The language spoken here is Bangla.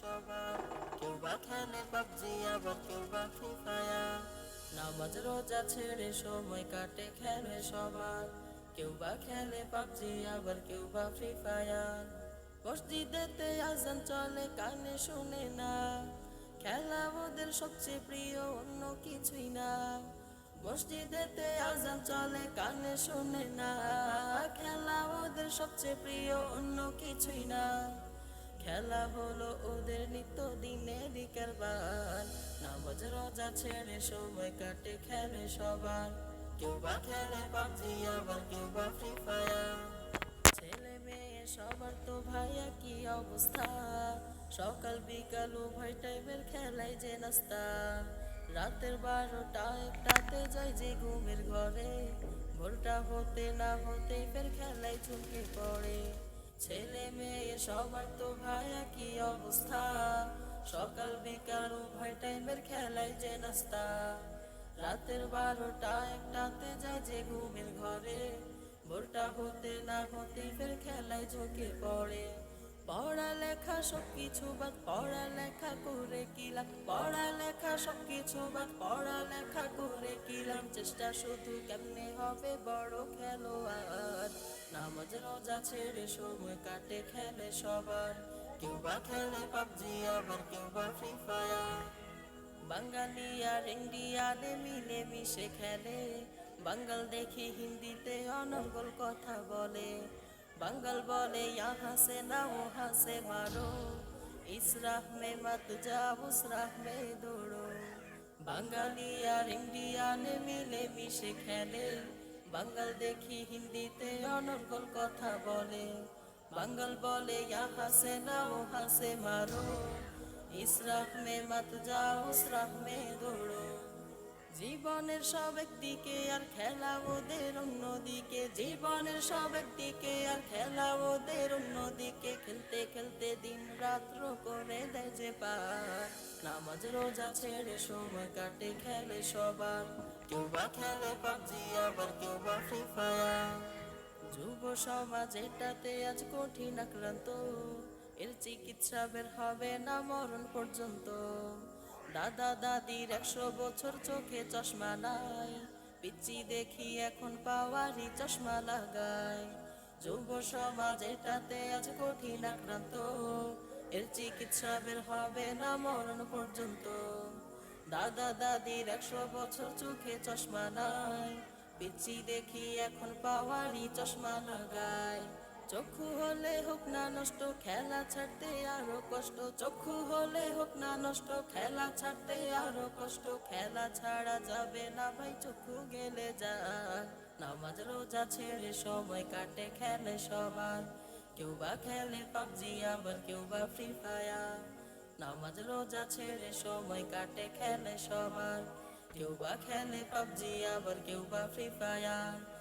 সবার কেউ বা খেলে পাবজি, আবার কেউ বা ফ্রি ফায়ার। নামাজ রোজা ছেড়ে সময় কাটে খেলে সবার। কেউ বা খেলে পাবজি, আবার কেউ বা ফ্রি ফায়ার। মসজিদেতে আজান চলে, কানে শুনে না। খেলা ওদের সবচেয়ে প্রিয়, অন্য কিছুই না। মসজিদেতে আজান চলে, কানে শুনে না। খেলা ওদের সবচেয়ে প্রিয়, অন্য কিছুই না। খেলা হলো ওদের নিত্য বিকেল বান। নামাজ রোজা ছেড়ে সময় কাটে খেলে সবার। কেউ বা খেলে পাবজি, আবার কেউ বা ফ্রি ফায়ার। ছেলে মেয়ে সবার তো ভাইয়া কি অবস্থা। সকাল, বিকাল উভয় টাইমের খেলায় যে নাস্তা। রাতের বারোটা, একটাতে যায় যে ঘুমের ঘরে। ভোরটা হতে না হতে ফের খেলায় ঝুঁকে পড়ে। সবার তো ভাইয়া কি অবস্থা। সকাল, বিকাল, উভয় টাইমের খেলায় যে নাস্তা। রাতের বারোটা, একটাতে যায় যে ঘুমের ঘরে। ভোরটা হতে না হতে ফের খেলায় ঝুঁকে পড়ে। পড়ালেখা সব কিছু বাদ, পড়ালেখা করে কি লাগ পড়ালেখা সবকিছু বাদ পড়ালেখা করে কিলাম। চেষ্টা শুধু কেমনে হবে বড় খেলোয়াড়? নামাজ রোজা ছেড়ে সময় কাটে খেলে সবার। কেউ বা খেলে পাবজি, আবার কেউ বা ফ্রি ফায়ার। বাঙালি আর ইন্ডিয়ানে মিলে মিশে খেলে। বাঙ্গাল দেখি হিন্দিতে অনঙ্গল কথা বলে। বাঙ্গাল বলে, ইয়া হাসে না, ও হাসে মারো। ইসরাহ মে মত যাও উসরাহ মে দৌড়। বাঙালি আর ইন্ডিয়ান মিলে মিশে খেলে। বাঙ্গাল দেখি হিন্দিতে অনর্গল কথা বলে। বাঙ্গাল বলে, ইয়া হাসে না ও হাসে মারো। ইস মে মত যাও উস মে দৌড়ো। জীবনের সব একদিকে আর খেলা ওদের অন্যদিকে। জীবনের সব একদিকে আর খেলা ওদের অন্যদিকে। খেলতে রাত্র করে দেয় যে পার। নামাজ রোজা ছেড়ে সময় কাটে খেলে সবার। কেউ বা খেলে পাবজি, আবার কেউ বা ফ্রি ফায়ার। যুব সমাজ এটাতে আজ কঠিন আক্রান্ত। এর চিকিৎসা বের হবে না মরণ পর্যন্ত। দাদা দাদির একশো বছর চোখে চশমা নাই। পিচ্ছি দেখি এখন পাওয়ারই চশমা লাগায়। যুব সমাজ এটাতে আজ কঠিন আক্রান্ত। এর চিকিৎসা বের হবে না মরণ পর্যন্ত। দাদা দাদির একশো বছর চোখে চশমা নাই। পিচ্ছি দেখি এখন পাওয়ারই চশমা লাগায় চক্ষু হলে হোক না নষ্ট, খেলা ছাড়তে আরও কষ্ট। চক্ষু হলে হোক না নষ্ট, খেলা ছাড়তে আরও কষ্ট। খেলা ছাড়া যাবে না ভাই, চক্ষু গেলে যা নামাজ রোজা ছেড়ে সময় কাটে খেলে সবার। কেউ বা খেলে পাবজি, আবার কেউ বা ফ্রি ফায়ার। নামাজ, রোজা ছেড়ে সময় কাটে, খেলে সবার। কেউ বা খেলে পাবজি, আবার কেউ বা ফ্রি ফায়ার।